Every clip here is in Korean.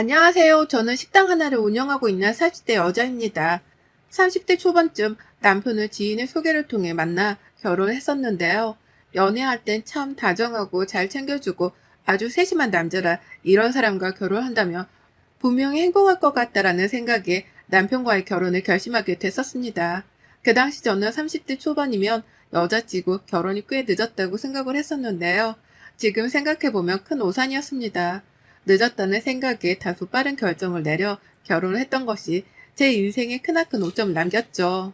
안녕하세요. 저는 식당 하나를 운영하고 있는 40대 여자입니다. 30대 초반쯤 남편을 지인의 소개를 통해 만나 결혼했었는데요. 연애할 땐 참 다정하고 잘 챙겨주고 아주 세심한 남자라 이런 사람과 결혼한다면 분명히 행복할 것 같다라는 생각에 남편과의 결혼을 결심하게 됐었습니다. 그 당시 저는 30대 초반이면 여자치고 결혼이 꽤 늦었다고 생각을 했었는데요. 지금 생각해보면 큰 오산이었습니다. 늦었다는 생각에 다소 빠른 결정을 내려 결혼을 했던 것이 제 인생에 크나큰 오점을 남겼죠.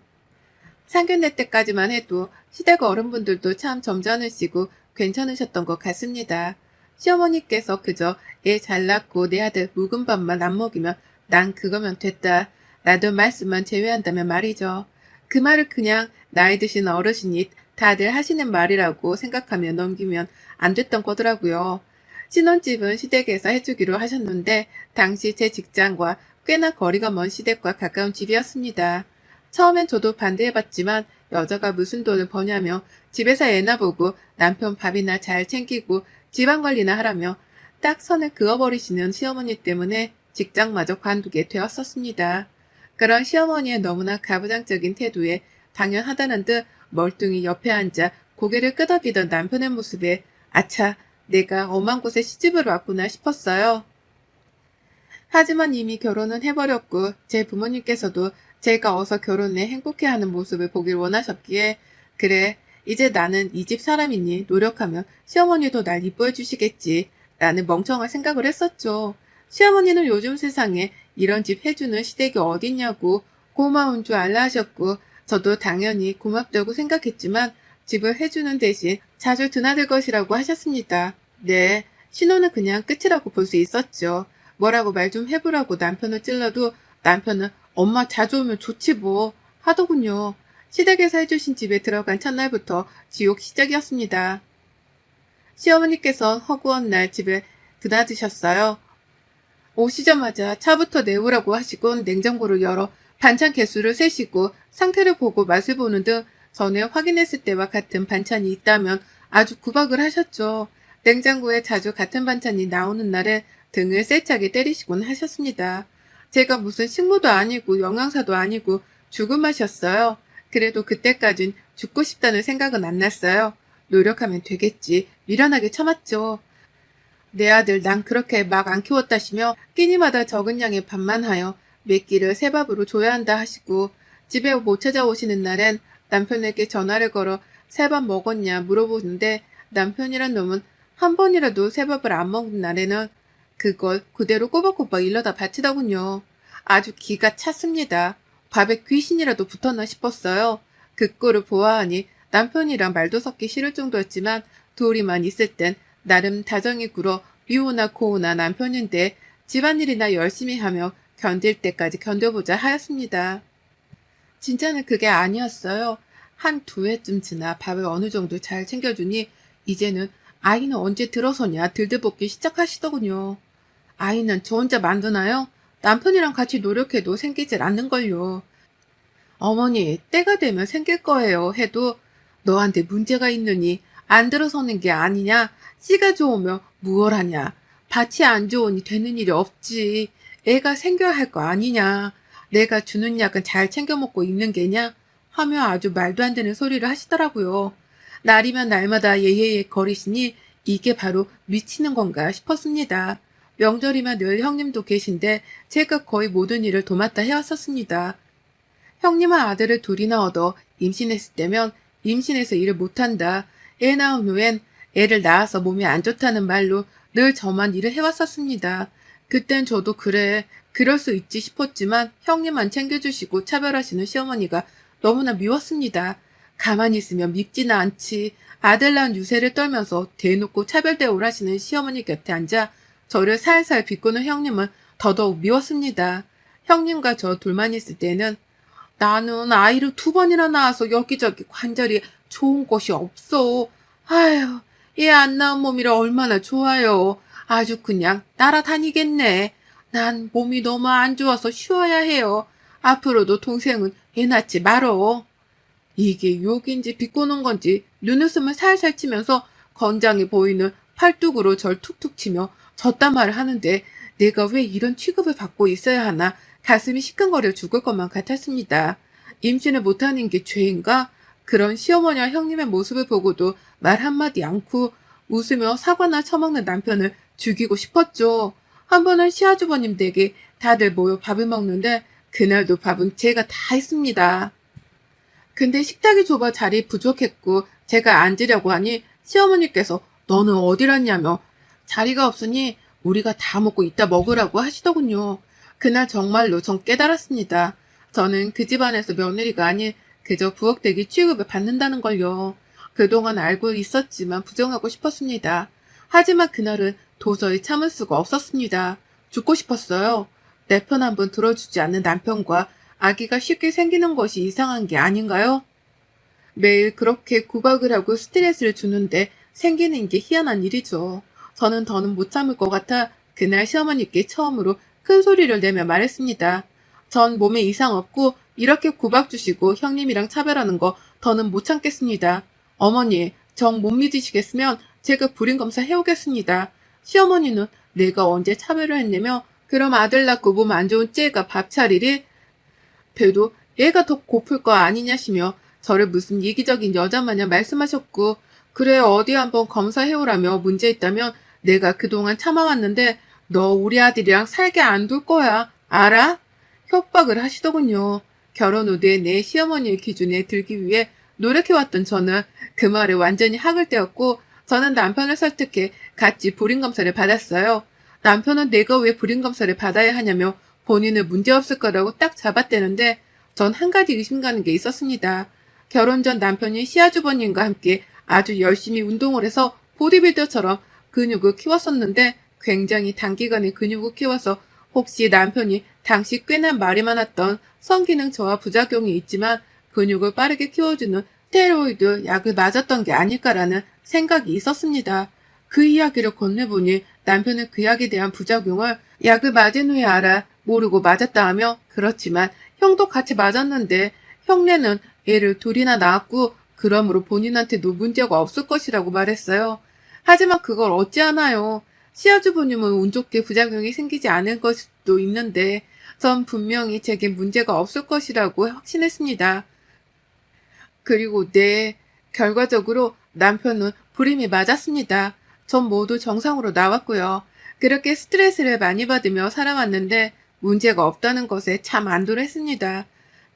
상견례 때까지만 해도 시댁 어른분들도 참 점잖으시고 괜찮으셨던 것 같습니다. 시어머니께서 그저 애 잘 낳고 내 아들 묵은 밥만 안 먹이면 난 그거면 됐다. 라던 말씀만 제외한다면 말이죠. 그 말을 그냥 나이 드신 어르신이 다들 하시는 말이라고 생각하며 넘기면 안 됐던 거더라고요. 신혼집은 시댁에서 해주기로 하셨는데 당시 제 직장과 꽤나 거리가 먼 시댁과 가까운 집이었습니다. 처음엔 저도 반대해봤지만 여자가 무슨 돈을 버냐며 집에서 애나 보고 남편 밥이나 잘 챙기고 집안관리나 하라며 딱 선을 그어버리시는 시어머니 때문에 직장마저 관두게 되었었습니다. 그런 시어머니의 너무나 가부장적인 태도에 당연하다는 듯 멀뚱히 옆에 앉아 고개를 끄덕이던 남편의 모습에 아차 내가 엄한 곳에 시집을 왔구나 싶었어요. 하지만 이미 결혼은 해버렸고 제 부모님께서도 제가 어서 결혼해 행복해하는 모습을 보길 원하셨기에 그래 이제 나는 이 집 사람이니 노력하면 시어머니도 날 이뻐해 주시겠지 라는 멍청한 생각을 했었죠. 시어머니는 요즘 세상에 이런 집 해주는 시댁이 어딨냐고 고마운 줄 알라 하셨고 저도 당연히 고맙다고 생각했지만 집을 해주는 대신 자주 드나들 것이라고 하셨습니다. 네, 신혼은 그냥 끝이라고 볼 수 있었죠. 뭐라고 말 좀 해보라고 남편을 찔러도 남편은 엄마 자주 오면 좋지 뭐 하더군요. 시댁에서 해주신 집에 들어간 첫날부터 지옥 시작이었습니다. 시어머니께서 허구한 날 집에 드나드셨어요. 오시자마자 차부터 내오라고 하시곤 냉장고를 열어 반찬 개수를 세시고 상태를 보고 맛을 보는 등 전에 확인했을 때와 같은 반찬이 있다면 아주 구박을 하셨죠. 냉장고에 자주 같은 반찬이 나오는 날엔 등을 세차게 때리시곤 하셨습니다. 제가 무슨 식모도 아니고 영양사도 아니고 죽은 맛이었어요. 그래도 그때까진 죽고 싶다는 생각은 안 났어요. 노력하면 되겠지. 미련하게 참았죠. 내 아들 난 그렇게 막 안 키웠다시며 끼니마다 적은 양의 밥만 하여 몇 끼를 새 밥으로 줘야 한다 하시고 집에 못 찾아오시는 날엔 남편에게 전화를 걸어 새밥 먹었냐 물어보는데 남편이란 놈은 한 번이라도 새 밥을 안 먹는 날에는 그걸 그대로 꼬박꼬박 일러다 바치더군요. 아주 기가 찼습니다. 밥에 귀신이라도 붙었나 싶었어요. 그 꼴을 보아하니 남편이랑 말도 섞기 싫을 정도였지만 둘이만 있을 땐 나름 다정히 굴어 미우나 고우나 남편인데 집안일이나 열심히 하며 견딜 때까지 견뎌보자 하였습니다. 진짜는 그게 아니었어요. 한 두 해쯤 지나 밥을 어느 정도 잘 챙겨주니 이제는 아이는 언제 들어서냐 들들볶기 시작하시더군요. 아이는 저 혼자 만드나요? 남편이랑 같이 노력해도 생기질 않는걸요. 어머니, 때가 되면 생길 거예요. 해도 너한테 문제가 있느니 안 들어서는 게 아니냐? 씨가 좋으면 무얼 하냐? 밭이 안 좋으니 되는 일이 없지. 애가 생겨야 할 거 아니냐? 내가 주는 약은 잘 챙겨 먹고 있는 게냐? 하며 아주 말도 안 되는 소리를 하시더라고요. 날이면 날마다 예예예 거리시니 이게 바로 미치는 건가 싶었습니다. 명절이면 늘 형님도 계신데 제가 거의 모든 일을 도맡아 해왔었습니다. 형님은 아들을 둘이나 얻어 임신했을 때면 임신해서 일을 못한다. 애 낳은 후엔 애를 낳아서 몸이 안 좋다는 말로 늘 저만 일을 해왔었습니다. 그땐 저도 그래, 그럴 수 있지 싶었지만 형님만 챙겨주시고 차별하시는 시어머니가 너무나 미웠습니다. 가만히 있으면 밉지는 않지. 아들 낳은 유세를 떨면서 대놓고 차별 대우를 하시는 시어머니 곁에 앉아 저를 살살 비꼬는 형님은 더더욱 미웠습니다. 형님과 저 둘만 있을 때는 나는 아이를 두 번이나 낳아서 여기저기 관절이 좋은 곳이 없어. 아휴, 얘 안 낳은 몸이라 얼마나 좋아요. 아주 그냥 따라다니겠네. 난 몸이 너무 안 좋아서 쉬어야 해요. 앞으로도 동생은 애 낳지 말어. 이게 욕인지 비꼬는 건지 눈웃음을 살살 치면서 건장해 보이는 팔뚝으로 절 툭툭 치며 졌단 말을 하는데 내가 왜 이런 취급을 받고 있어야 하나 가슴이 시큰거려 죽을 것만 같았습니다. 임신을 못하는 게 죄인가? 그런 시어머니와 형님의 모습을 보고도 말 한마디 않고 웃으며 사과나 처먹는 남편을 죽이고 싶었죠. 한 번은 시아주버님 댁에 다들 모여 밥을 먹는데 그날도 밥은 제가 다 했습니다. 근데 식탁이 좁아 자리 부족했고 제가 앉으려고 하니 시어머니께서 너는 어디랐냐며 자리가 없으니 우리가 다 먹고 이따 먹으라고 하시더군요. 그날 정말로 전 깨달았습니다. 저는 그 집안에서 며느리가 아닌 그저 부엌대기 취급을 받는다는 걸요. 그동안 알고 있었지만 부정하고 싶었습니다. 하지만 그날은 도저히 참을 수가 없었습니다. 죽고 싶었어요. 내 편 한 번 들어주지 않는 남편과 아기가 쉽게 생기는 것이 이상한 게 아닌가요? 매일 그렇게 구박을 하고 스트레스를 주는데 생기는 게 희한한 일이죠. 저는 더는 못 참을 것 같아 그날 시어머니께 처음으로 큰 소리를 내며 말했습니다. 전 몸에 이상 없고 이렇게 구박 주시고 형님이랑 차별하는 거 더는 못 참겠습니다. 어머니, 정 못 믿으시겠으면 제가 불임 검사 해오겠습니다. 시어머니는 내가 언제 차별을 했냐며 그럼 아들 낳고 몸 안 좋은 째가 밥 차리리? 배도 얘가 더 고플 거 아니냐시며 저를 무슨 이기적인 여자 마냥 말씀하셨고 그래 어디 한번 검사해오라며 문제 있다면 내가 그동안 참아왔는데 너 우리 아들이랑 살게 안 둘 거야 알아? 협박을 하시더군요. 결혼 후에 내 시어머니의 기준에 들기 위해 노력해왔던 저는 그 말에 완전히 학을 떼었고 저는 남편을 설득해 같이 불임검사를 받았어요. 남편은 내가 왜 불임검사를 받아야 하냐며 본인은 문제없을 거라고 딱 잡았대는데 전 한 가지 의심 가는 게 있었습니다. 결혼 전 남편이 시아주버님과 함께 아주 열심히 운동을 해서 보디빌더처럼 근육을 키웠었는데 굉장히 단기간에 근육을 키워서 혹시 남편이 당시 꽤나 말이 많았던 성기능 저하 부작용이 있지만 근육을 빠르게 키워주는 스테로이드 약을 맞았던 게 아닐까라는 생각이 있었습니다. 그 이야기를 건네보니 남편은 그 약에 대한 부작용을 약을 맞은 후에 알아 모르고 맞았다 하며 그렇지만 형도 같이 맞았는데 형네는 애를 둘이나 낳았고 그러므로 본인한테도 문제가 없을 것이라고 말했어요. 하지만 그걸 어찌하나요? 시아주부님은 운 좋게 부작용이 생기지 않을 것도 있는데 전 분명히 제게 문제가 없을 것이라고 확신했습니다. 그리고 네, 결과적으로 남편은 불임이 맞았습니다. 전 모두 정상으로 나왔고요. 그렇게 스트레스를 많이 받으며 살아왔는데 문제가 없다는 것에 참 안도했습니다.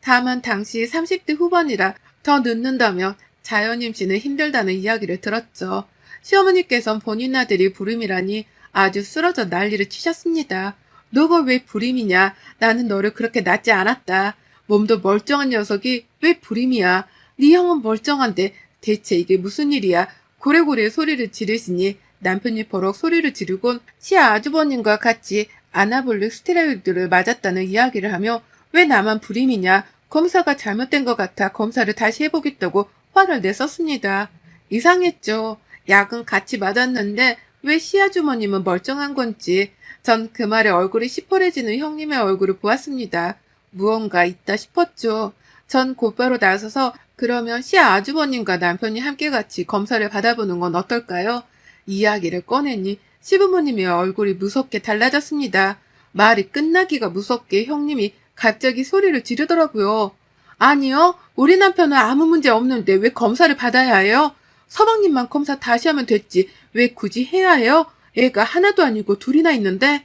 다만 당시 30대 후반이라 더 늦는다며 자연 임신은 힘들다는 이야기를 들었죠. 시어머니께선 본인 아들이 불임이라니 아주 쓰러져 난리를 치셨습니다. 너가 왜 불임이냐? 나는 너를 그렇게 낳지 않았다. 몸도 멀쩡한 녀석이 왜 불임이야? 네 형은 멀쩡한데 대체 이게 무슨 일이야? 고래고래 소리를 지르시니 남편이 버럭 소리를 지르곤 시아 아주버님과 같이 아나볼릭 스테로이드를 맞았다는 이야기를 하며 왜 나만 불임이냐? 검사가 잘못된 것 같아 검사를 다시 해보겠다고 화를 냈었습니다. 이상했죠. 약은 같이 맞았는데 왜 시아주머님은 멀쩡한 건지 전 그 말에 얼굴이 시퍼래지는 형님의 얼굴을 보았습니다. 무언가 있다 싶었죠. 전 곧바로 나서서 그러면 시아 아주버님과 남편이 함께 같이 검사를 받아보는 건 어떨까요? 이야기를 꺼내니 시부모님의 얼굴이 무섭게 달라졌습니다. 말이 끝나기가 무섭게 형님이 갑자기 소리를 지르더라고요. 아니요, 우리 남편은 아무 문제 없는데 왜 검사를 받아야 해요? 서방님만 검사 다시 하면 됐지. 왜 굳이 해야 해요? 애가 하나도 아니고 둘이나 있는데?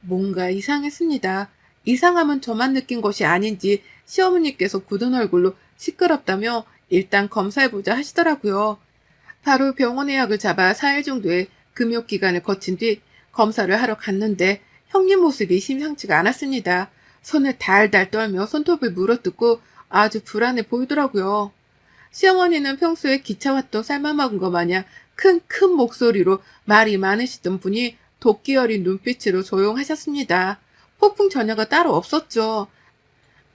뭔가 이상했습니다. 이상함은 저만 느낀 것이 아닌지 시어머니께서 굳은 얼굴로 시끄럽다며 일단 검사해보자 하시더라고요. 바로 병원 예약을 잡아 4일 정도의 금욕 기간을 거친 뒤 검사를 하러 갔는데 형님 모습이 심상치가 않았습니다. 손을 달달 떨며 손톱을 물어뜯고 아주 불안해 보이더라고요. 시어머니는 평소에 기차 왔던 삶아 먹은 것 마냥 큰 큰 목소리로 말이 많으시던 분이 도끼 어린 눈빛으로 조용하셨습니다. 폭풍 전혀가 따로 없었죠.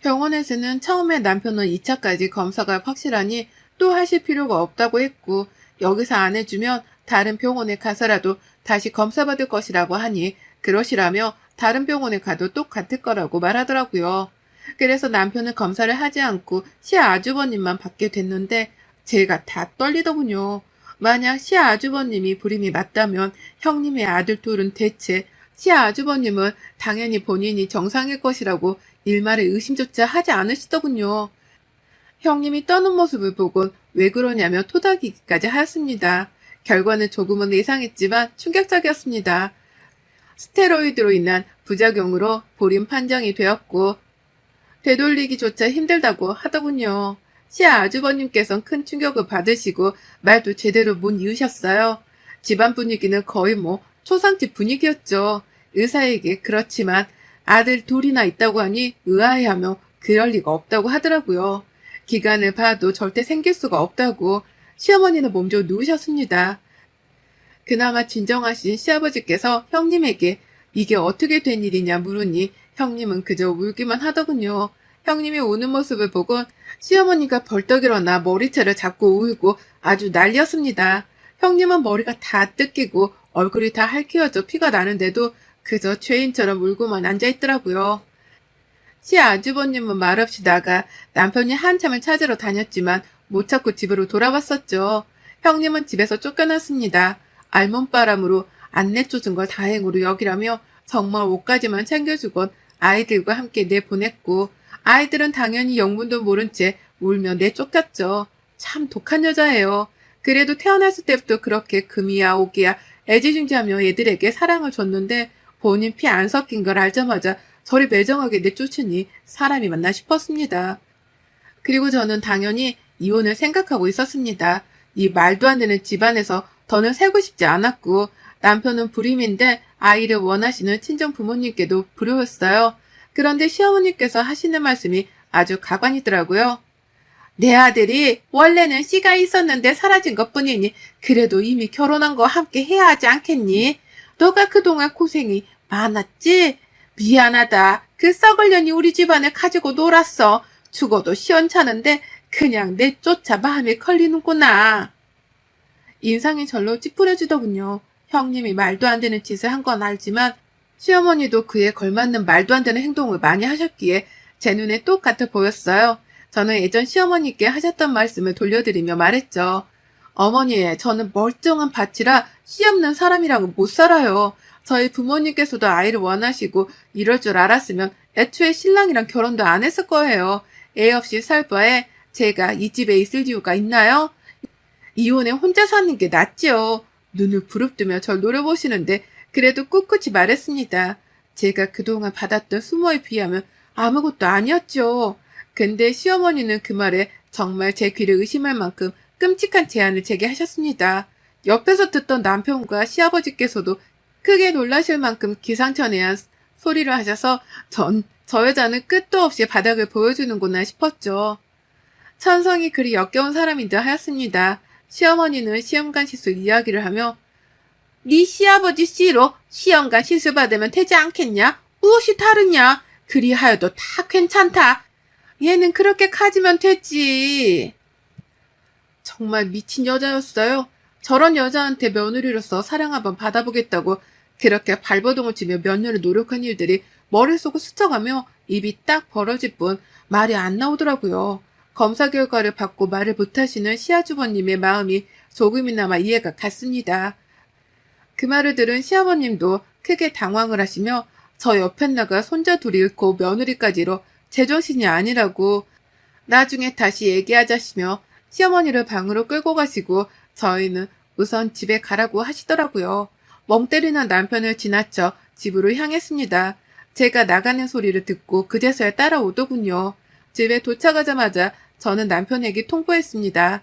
병원에서는 처음에 남편은 2차까지 검사가 확실하니 또 하실 필요가 없다고 했고 여기서 안 해주면 다른 병원에 가서라도 다시 검사받을 것이라고 하니 그러시라며 다른 병원에 가도 똑같을 거라고 말하더라고요. 그래서 남편은 검사를 하지 않고 시아 아주버님만 받게 됐는데 제가 다 떨리더군요. 만약 시아 아주버님이 불임이 맞다면 형님의 아들 둘은 대체 시아 아주버님은 당연히 본인이 정상일 것이라고 일말의 의심조차 하지 않으시더군요. 형님이 떠는 모습을 보곤 왜 그러냐며 토닥이기까지 하였습니다. 결과는 조금은 예상했지만 충격적이었습니다. 스테로이드로 인한 부작용으로 볼임 판정이 되었고 되돌리기조차 힘들다고 하더군요. 시아 아주버님께선 큰 충격을 받으시고 말도 제대로 못 이으셨어요. 집안 분위기는 거의 뭐 초상집 분위기였죠. 의사에게 그렇지만 아들 둘이나 있다고 하니 의아해하며 그럴 리가 없다고 하더라고요. 기간을 봐도 절대 생길 수가 없다고 시어머니는 몸져 누우셨습니다. 그나마 진정하신 시아버지께서 형님에게 이게 어떻게 된 일이냐 물으니 형님은 그저 울기만 하더군요. 형님이 우는 모습을 보곤 시어머니가 벌떡 일어나 머리채를 잡고 울고 아주 난리였습니다. 형님은 머리가 다 뜯기고 얼굴이 다 핥히어져 피가 나는데도 그저 죄인처럼 울고만 앉아있더라고요. 시 아주버님은 말없이 나가 남편이 한참을 찾으러 다녔지만 못 찾고 집으로 돌아왔었죠. 형님은 집에서 쫓겨났습니다. 알몸바람으로 안 내 쫓은 걸 다행으로 여기라며 정말 옷까지만 챙겨주곤 아이들과 함께 내보냈고 아이들은 당연히 영문도 모른 채 울며 내쫓겼죠. 참 독한 여자예요. 그래도 태어났을 때부터 그렇게 금이야 오기야 애지중지하며 얘들에게 사랑을 줬는데 본인 피 안 섞인 걸 알자마자 저리 매정하게 내쫓으니 사람이 맞나 싶었습니다. 그리고 저는 당연히 이혼을 생각하고 있었습니다. 이 말도 안 되는 집안에서 더는 살고 싶지 않았고 남편은 불임인데 아이를 원하시는 친정 부모님께도 불효였어요. 그런데 시어머니께서 하시는 말씀이 아주 가관이더라고요. 내 아들이 원래는 씨가 있었는데 사라진 것 뿐이니 그래도 이미 결혼한 거 함께 해야 하지 않겠니? 너가 그동안 고생이 많았지? 미안하다. 그 썩을 년이 우리 집안을 가지고 놀았어. 죽어도 시원찮은데 그냥 내쫓아 마음이 걸리는구나. 인상이 절로 찌푸려지더군요. 형님이 말도 안 되는 짓을 한 건 알지만 시어머니도 그에 걸맞는 말도 안 되는 행동을 많이 하셨기에 제 눈에 똑같아 보였어요. 저는 예전 시어머니께 하셨던 말씀을 돌려드리며 말했죠. 어머니, 저는 멀쩡한 밭이라 씨 없는 사람이랑은 못 살아요. 저희 부모님께서도 아이를 원하시고 이럴 줄 알았으면 애초에 신랑이랑 결혼도 안 했을 거예요. 애 없이 살 바에 제가 이 집에 있을 이유가 있나요? 이혼에 혼자 사는 게 낫지요. 눈을 부릅뜨며 절 노려보시는데 그래도 꿋꿋이 말했습니다. 제가 그동안 받았던 수모에 비하면 아무것도 아니었죠. 근데 시어머니는 그 말에 정말 제 귀를 의심할 만큼 끔찍한 제안을 제게 하셨습니다. 옆에서 듣던 남편과 시아버지께서도 크게 놀라실 만큼 기상천외한 소리를 하셔서 전 저 여자는 끝도 없이 바닥을 보여주는구나 싶었죠. 천성이 그리 역겨운 사람인 듯 하였습니다. 시어머니는 시험관 시술 이야기를 하며 네 시아버지 씨로 시험관 시술 받으면 되지 않겠냐? 무엇이 다르냐? 그리하여도 다 괜찮다. 얘는 그렇게 가지면 되지. 정말 미친 여자였어요. 저런 여자한테 며느리로서 사랑 한번 받아보겠다고 그렇게 발버둥을 치며 며느를 노력한 일들이 머릿속을 스쳐가며 입이 딱 벌어질 뿐 말이 안 나오더라고요. 검사 결과를 받고 말을 못하시는 시아주버님의 마음이 조금이나마 이해가 갔습니다. 그 말을 들은 시아버님도 크게 당황을 하시며 저 옆에 나가 손자 둘이 잃고 며느리까지로 제정신이 아니라고 나중에 다시 얘기하자시며 시어머니를 방으로 끌고 가시고 저희는 우선 집에 가라고 하시더라고요. 멍 때리는 남편을 지나쳐 집으로 향했습니다. 제가 나가는 소리를 듣고 그제서야 따라오더군요. 집에 도착하자마자 저는 남편에게 통보했습니다.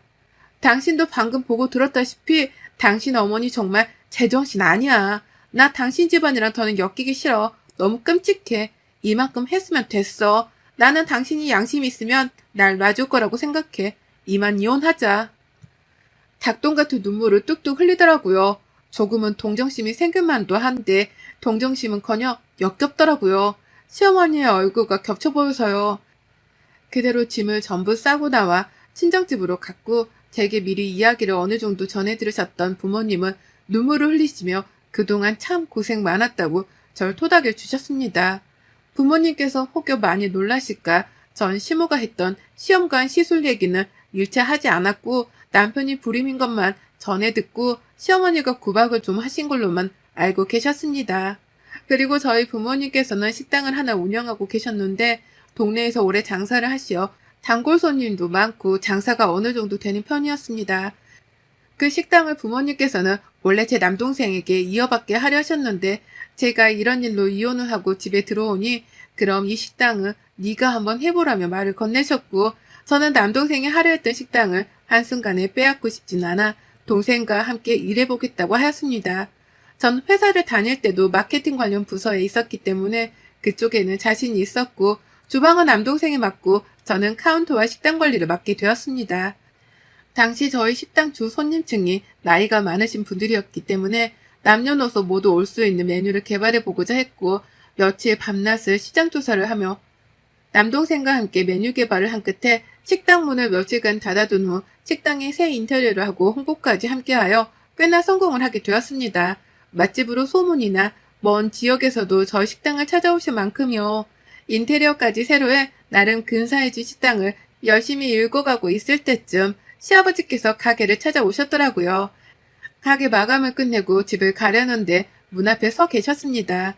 당신도 방금 보고 들었다시피 당신 어머니 정말 제정신 아니야. 나 당신 집안이랑 더는 엮이기 싫어. 너무 끔찍해. 이만큼 했으면 됐어. 나는 당신이 양심 있으면 날 놔줄 거라고 생각해. 이만 이혼하자. 닭똥 같은 눈물을 뚝뚝 흘리더라고요. 조금은 동정심이 생길만도 한데 동정심은커녕 역겹더라고요. 시어머니의 얼굴과 겹쳐 보여서요. 그대로 짐을 전부 싸고 나와 친정집으로 갔고 제게 미리 이야기를 어느 정도 전해 들으셨던 부모님은 눈물을 흘리시며 그동안 참 고생 많았다고 절 토닥여 주셨습니다. 부모님께서 혹여 많이 놀라실까 전 시모가 했던 시험관 시술 얘기는 일체 하지 않았고 남편이 불임인 것만 전해 듣고 시어머니가 구박을 좀 하신 걸로만 알고 계셨습니다. 그리고 저희 부모님께서는 식당을 하나 운영하고 계셨는데 동네에서 오래 장사를 하시어 단골 손님도 많고 장사가 어느 정도 되는 편이었습니다. 그 식당을 부모님께서는 원래 제 남동생에게 이어받게 하려 하셨는데 제가 이런 일로 이혼을 하고 집에 들어오니 그럼 이 식당은 네가 한번 해보라며 말을 건네셨고 저는 남동생이 하려 했던 식당을 한순간에 빼앗고 싶진 않아 동생과 함께 일해보겠다고 하였습니다. 전 회사를 다닐 때도 마케팅 관련 부서에 있었기 때문에 그쪽에는 자신이 있었고 주방은 남동생이 맡고 저는 카운터와 식당 관리를 맡게 되었습니다. 당시 저희 식당 주 손님층이 나이가 많으신 분들이었기 때문에 남녀노소 모두 올 수 있는 메뉴를 개발해 보고자 했고 며칠 밤낮을 시장 조사를 하며 남동생과 함께 메뉴 개발을 한 끝에 식당 문을 며칠간 닫아둔 후 식당에 새 인테리어를 하고 홍보까지 함께하여 꽤나 성공을 하게 되었습니다. 맛집으로 소문이나 먼 지역에서도 저희 식당을 찾아오실 만큼요. 인테리어까지 새로 해 나름 근사해진 식당을 열심히 읽어가고 있을 때쯤 시아버지께서 가게를 찾아오셨더라고요. 가게 마감을 끝내고 집을 가려는데 문 앞에 서 계셨습니다.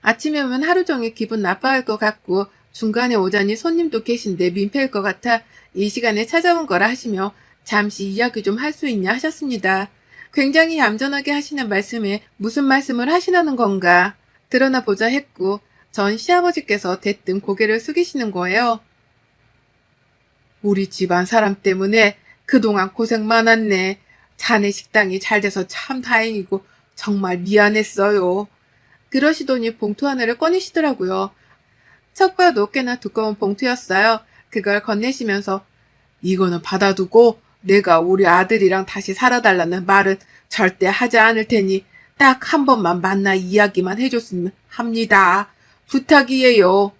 아침에 오면 하루 종일 기분 나빠할 것 같고 중간에 오자니 손님도 계신데 민폐일 것 같아 이 시간에 찾아온 거라 하시며 잠시 이야기 좀 할 수 있냐 하셨습니다. 굉장히 얌전하게 하시는 말씀에 무슨 말씀을 하시려는 건가 드러나 보자 했고 전 시아버지께서 대뜸 고개를 숙이시는 거예요. 우리 집안 사람 때문에 그동안 고생 많았네. 자네 식당이 잘 돼서 참 다행이고 정말 미안했어요. 그러시더니 봉투 하나를 꺼내시더라고요. 척 봐도 꽤나 두꺼운 봉투였어요. 그걸 건네시면서 이거는 받아두고 내가 우리 아들이랑 다시 살아달라는 말은 절대 하지 않을 테니 딱 한 번만 만나 이야기만 해줬으면 합니다. 부탁이에요.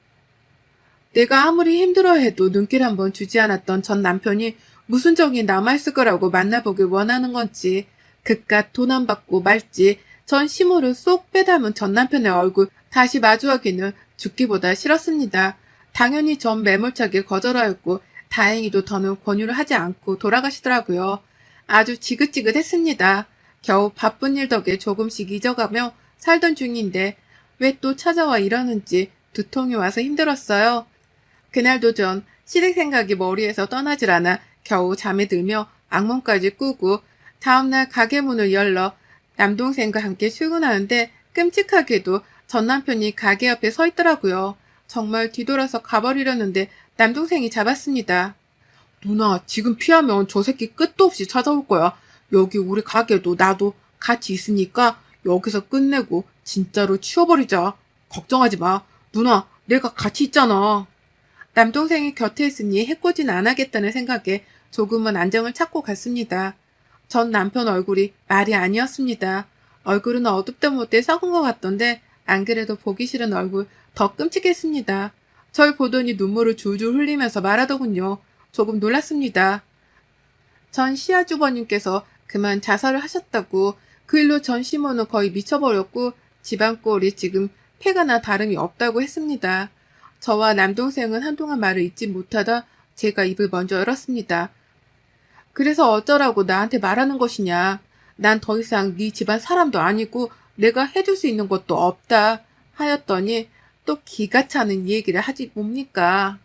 내가 아무리 힘들어해도 눈길 한 번 주지 않았던 전 남편이 무슨 정이 남아있을 거라고 만나보길 원하는 건지 그깟 돈 안 받고 말지 전 시모를 쏙 빼닮은 전 남편의 얼굴 다시 마주하기는 죽기보다 싫었습니다. 당연히 전 매몰차게 거절하였고 다행히도 더는 권유를 하지 않고 돌아가시더라고요. 아주 지긋지긋했습니다. 겨우 바쁜 일 덕에 조금씩 잊어가며 살던 중인데 왜 또 찾아와 이러는지 두통이 와서 힘들었어요. 그날도 전 시댁 생각이 머리에서 떠나질 않아 겨우 잠에 들며 악몽까지 꾸고 다음날 가게 문을 열러 남동생과 함께 출근하는데 끔찍하게도 전 남편이 가게 앞에 서 있더라고요. 정말 뒤돌아서 가버리려는데 남동생이 잡았습니다. 누나, 지금 피하면 저 새끼 끝도 없이 찾아올 거야. 여기 우리 가게도 나도 같이 있으니까 여기서 끝내고 진짜로 치워버리자. 걱정하지 마. 누나, 내가 같이 있잖아. 남동생이 곁에 있으니 해코지는 안 하겠다는 생각에 조금은 안정을 찾고 갔습니다. 전 남편 얼굴이 말이 아니었습니다. 얼굴은 어둡다 못해 썩은 것 같던데 안 그래도 보기 싫은 얼굴 더 끔찍했습니다. 절 보더니 눈물을 줄줄 흘리면서 말하더군요. 조금 놀랐습니다. 전 시아주버님께서 그만 자살을 하셨다고 그 일로 전 시모는 거의 미쳐버렸고 집안 꼴이 지금 폐가나 다름이 없다고 했습니다. 저와 남동생은 한동안 말을 잇지 못하다 제가 입을 먼저 열었습니다. 그래서 어쩌라고 나한테 말하는 것이냐. 난 더 이상 네 집안 사람도 아니고 내가 해줄 수 있는 것도 없다 하였더니 또 기가 차는 얘기를 하지 뭡니까.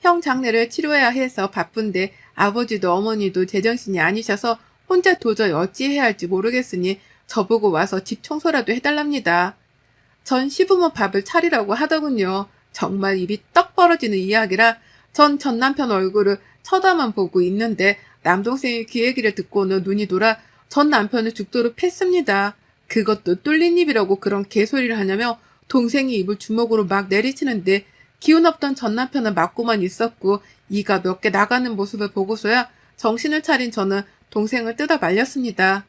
형 장례를 치료해야 해서 바쁜데 아버지도 어머니도 제정신이 아니셔서 혼자 도저히 어찌해야 할지 모르겠으니 저보고 와서 집 청소라도 해달랍니다. 전 시부모 밥을 차리라고 하더군요. 정말 입이 떡 벌어지는 이야기라 전 전 남편 얼굴을 쳐다만 보고 있는데 남동생이 그 얘기를 듣고는 눈이 돌아 전 남편을 죽도록 팼습니다. 그것도 뚫린 입이라고 그런 개소리를 하냐며 동생이 입을 주먹으로 막 내리치는데 기운 없던 전 남편은 맞고만 있었고 이가 몇 개 나가는 모습을 보고서야 정신을 차린 저는 동생을 뜯어 말렸습니다.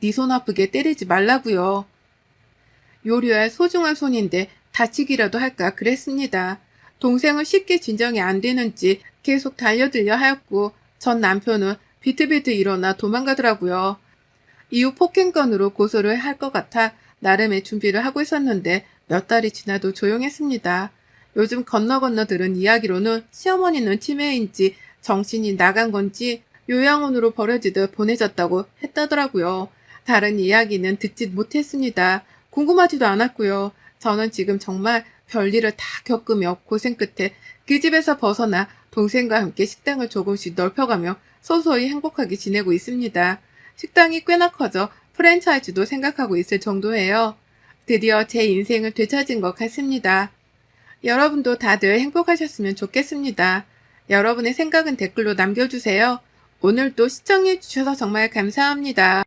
네 손 아프게 때리지 말라고요. 요리할 소중한 손인데 다치기라도 할까 그랬습니다. 동생은 쉽게 진정이 안 되는지 계속 달려들려 하였고 전 남편은 비트비트 일어나 도망가더라고요. 이후 폭행건으로 고소를 할 것 같아 나름의 준비를 하고 있었는데 몇 달이 지나도 조용했습니다. 요즘 건너 건너 들은 이야기로는 시어머니는 치매인지 정신이 나간 건지 요양원으로 버려지듯 보내졌다고 했다더라고요. 다른 이야기는 듣지 못했습니다. 궁금하지도 않았고요. 저는 지금 정말 별일을 다 겪으며 고생 끝에 그 집에서 벗어나 동생과 함께 식당을 조금씩 넓혀가며 소소히 행복하게 지내고 있습니다. 식당이 꽤나 커져 프랜차이즈도 생각하고 있을 정도예요. 드디어 제 인생을 되찾은 것 같습니다. 여러분도 다들 행복하셨으면 좋겠습니다. 여러분의 생각은 댓글로 남겨주세요. 오늘도 시청해주셔서 정말 감사합니다.